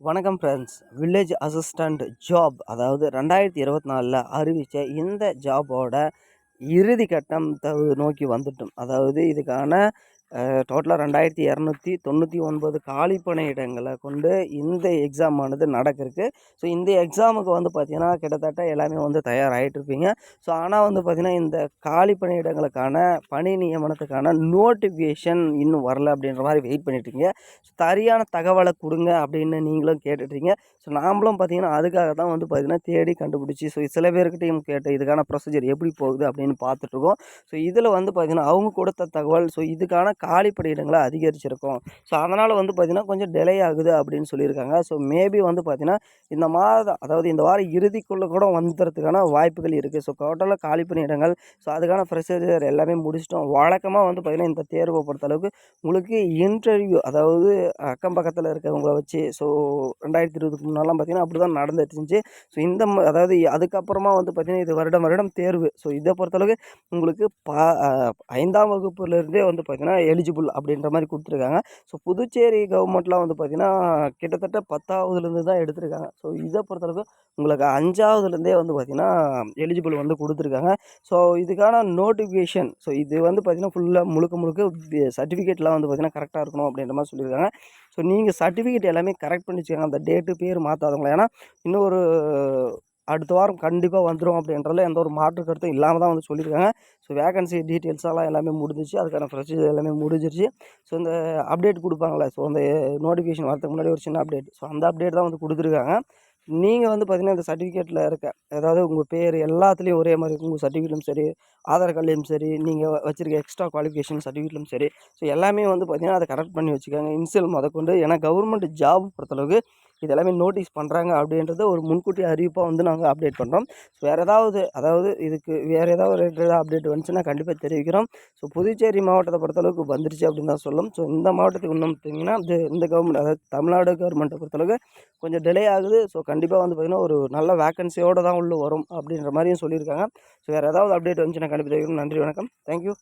வணக்கம் friends village assistant job அதாவது ரெண்டாயிரத்தி இருபத்தி நாலில் அறிவித்த இந்த ஜாபோட இறுதி கட்டம் நோக்கி வந்துட்டோம். அதாவது இதுக்கான டோட்டலாக ரெண்டாயிரத்தி இரநூத்தி தொண்ணூற்றி ஒன்பது காலி பணியிடங்களை கொண்டு இந்த எக்ஸாம் ஆனது நடக்கிறதுக்கு ஸோ இந்த எக்ஸாமுக்கு வந்து பார்த்திங்கன்னா கிட்டத்தட்ட எல்லாமே வந்து தயாராகிட்டுருப்பீங்க ஸோ ஆனால் வந்து பார்த்திங்கன்னா இந்த காலி பணியிடங்களுக்கான பணி நியமனத்துக்கான நோட்டிஃபிகேஷன் இன்னும் வரல அப்படின்ற மாதிரி வெயிட் பண்ணிட்டுருக்கீங்க. சரியான தகவலை கொடுங்க அப்படின்னு நீங்களும் கேட்டுட்ருக்கீங்க ஸோ நாமளும் பார்த்தீங்கன்னா அதுக்காக தான் வந்து பார்த்திங்கன்னா தேடி கண்டுபிடிச்சி ஸோ சில பேர்கிட்டையும் கேட்டு இதுக்கான ப்ரொசீஜர் எப்படி போகுது அப்படின்னு பார்த்துட்ருக்கோம் ஸோ இதில் வந்து பார்த்திங்கன்னா அவங்க கொடுத்த தகவல் ஸோ இதுக்கான காலி பணியிடங்களை அதிகரிச்சிருக்கும். ஸோ அதனால் வந்து பார்த்திங்கன்னா கொஞ்சம் டிலே ஆகுது அப்படின்னு சொல்லியிருக்காங்க. ஸோ மேபி வந்து பார்த்திங்கன்னா இந்த மாதம் அதாவது இந்த வாரம் இறுதிக்குள்ளே கூட வந்துடுறதுக்கான வாய்ப்புகள் இருக்குது ஸோ டோட்டலாக காலி பணியிடங்கள் ஸோ அதுக்கான ப்ரொசீஜர் எல்லாமே முடிச்சிட்டோம். வழக்கமாக வந்து பார்த்திங்கன்னா இந்த தேர்வை பொறுத்தளவுக்கு உங்களுக்கு இன்டர்வியூ அதாவது அக்கம் பக்கத்தில் இருக்கிறவங்கள வச்சு ஸோ ரெண்டாயிரத்தி இருபதுக்கு முன்னாலாம் பார்த்திங்கன்னா அப்படி தான் நடந்துட்டு இருந்துச்சு. ஸோ இந்த அதாவது அதுக்கப்புறமா வந்து பார்த்திங்கன்னா இது வருடம் வருடம் தேர்வு. ஸோ இதை பொறுத்தளவுக்கு உங்களுக்கு பா ஐந்தாம் வகுப்புலேருந்தே வந்து பார்த்திங்கன்னா எலிஜிபிள் அப்படின்ற மாதிரி கொடுத்துருக்காங்க. ஸோ புதுச்சேரி கவர்மெண்ட்லாம் வந்து பார்த்திங்கன்னா கிட்டத்தட்ட பத்தாவதுலேருந்து தான் எடுத்திருக்காங்க. ஸோ இதை பொறுத்தளவுக்கு உங்களுக்கு அஞ்சாவதுலேருந்தே வந்து பார்த்திங்கன்னா எலிஜிபிள் வந்து கொடுத்துருக்காங்க. ஸோ இதுக்கான நோட்டிஃபிகேஷன் ஸோ இது வந்து பார்த்திங்கன்னா ஃபுல்லாக முழுக்க முழுக்க சர்டிஃபிகேட்லாம் வந்து பார்த்திங்கன்னா கரெக்டாக இருக்கணும் அப்படின்ற மாதிரி சொல்லியிருக்காங்க. ஸோ நீங்கள் சர்டிஃபிகேட் எல்லாமே கரெக்ட் பண்ணி வச்சுக்கோங்க. அந்த டேட்டு பேர் மாற்றாதவங்களா ஏன்னா இன்னும் ஒரு அடுத்த வாரம் கண்டிப்பாக வந்துடும் அப்படின்றதுல எந்த ஒரு மாற்று கருத்தும் இல்லாமல் தான் வந்து சொல்லியிருக்காங்க. ஸோ வேகன்சி டீட்டெயில்ஸ் எல்லாம் எல்லாமே முடிஞ்சிச்சு அதுக்கான ப்ரொசீஜர் எல்லாமே முடிஞ்சிருச்சு. ஸோ இந்த அப்டேட் கொடுப்பாங்களே ஸோ அந்த நோட்டிஃபிகேஷன் வரதுக்கு முன்னாடி ஒரு சின்ன அப்டேட் ஸோ அந்த அப்டேட் தான் வந்து கொடுத்துருக்காங்க. நீங்கள் வந்து பார்த்தீங்கன்னா இந்த சர்டிஃபிகேட்டில் இருக்க அதாவது உங்கள் பேர் எல்லாத்துலேயும் ஒரே மாதிரி இருக்கும். உங்கள் சர்டிஃபிகேட்லையும் சரி ஆதார் கார்ட்லேயும் சரி நீங்கள் வச்சுருக்க எக்ஸ்ட்ரா குவாலிஃபிகேஷன் சர்டிஃபிகேட்லையும் சரி. ஸோ எல்லாமே வந்து பார்த்தீங்கன்னா அதை கரெக்ட் பண்ணி வச்சுக்கோங்க. இன்சியல் முதற்கொண்டு. ஏன்னா கவர்மெண்ட் ஜாப் பொறுத்தளவுக்கு இது எல்லாமே நோட்டீஸ் பண்ணுறாங்க அப்படின்றத ஒரு முன்கூட்டி அறிவிப்பாக வந்து நாங்கள் அப்டேட் பண்ணுறோம் ஸோ வேறு ஏதாவது அதாவது இதுக்கு வேறு ஏதாவது ரிலேட்டடாக அப்டேட் வந்துச்சுன்னா கண்டிப்பாக தெரிவிக்கிறோம். ஸோ புதுச்சேரி மாவட்டத்தை பொறுத்தளவுக்கு வந்துருச்சு அப்படின்னு தான் சொல்லும் ஸோ இந்த மாவட்டத்துக்கு இன்னும் பார்த்தீங்கன்னா இது இந்த கவர்மெண்ட் அதாவது தமிழ்நாடு கவர்மெண்ட்டை பொறுத்தளவுக்கு கொஞ்சம் டிலே ஆகுது. ஸோ கண்டிப்பாக வந்து பார்த்திங்கன்னா ஒரு நல்ல வேக்கன்சியோடு தான் உள்ளே வரும் அப்படின்ற மாதிரியும் சொல்லியிருக்காங்க. ஸோ வேறு ஏதாவது அப்டேட் வந்துச்சுன்னா கண்டிப்பாக தெரிவிக்கிறோம். நன்றி வணக்கம். தேங்க்யூ